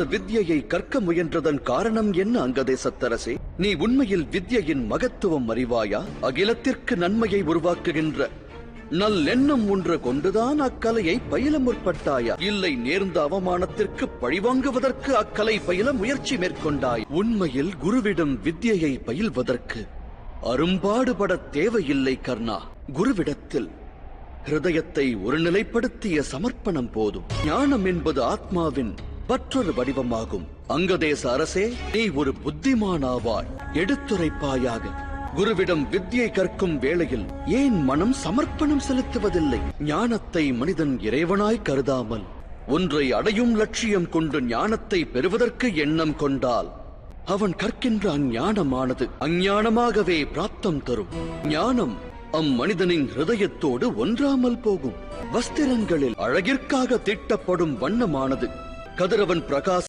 இந்த வித்யையை கற்க முயன்றதன் காரணம் என்ன அங்கதேசத்தரசே? நீ உண்மையில் வித்யையின் மகத்துவம் அறிவாயா? அகிலத்திற்கு நன்மையை உருவாக்குகின்ற நல்லெண்ணம் ஒன்று கொண்டுதான் அக்கலையை பயில முற்பட்டாயா? இல்லை நேர்ந்த அவமானத்திற்கு பழிவாங்குவதற்கு அக்கலை பயில முயற்சி மேற்கொண்டாய். உண்மையில் குருவிடம் வித்யையை பயில்வதற்கு அரும்பாடுபட தேவையில்லை கர்ணா. குருவிடத்தில் ஹிருதயத்தை ஒருநிலைப்படுத்திய சமர்ப்பணம் போதும். ஞானம் என்பது ஆத்மாவின் மற்றொரு வடிவமாகும். அங்கதேச அரசே நீ ஒரு புத்திமானாவாய். எடுத்துரைப்பாயாக. குருவிடம் வித்தியை கற்கும் வேளையில் ஏன் மனம் சமர்ப்பணம் செலுத்துவதில்லை? ஞானத்தை மனிதன் இறைவனாய் கருதாமல். ஒன்றை அடையும் லட்சியம் கொண்டு ஞானத்தை பெறுவதற்கு எண்ணம் கொண்டால் அவன் கற்கின்ற அஞ்ஞானமானது அஞ்ஞானமாகவே பிராப்தம் தரும். ஞானம் அம்மனிதனின் ஹிருதயத்தோடு ஒன்றாமல் போகும். வஸ்திரங்களில் அழகிற்காக தீட்டப்படும் வண்ணமானது. கதிரவன் பிரகாஷ்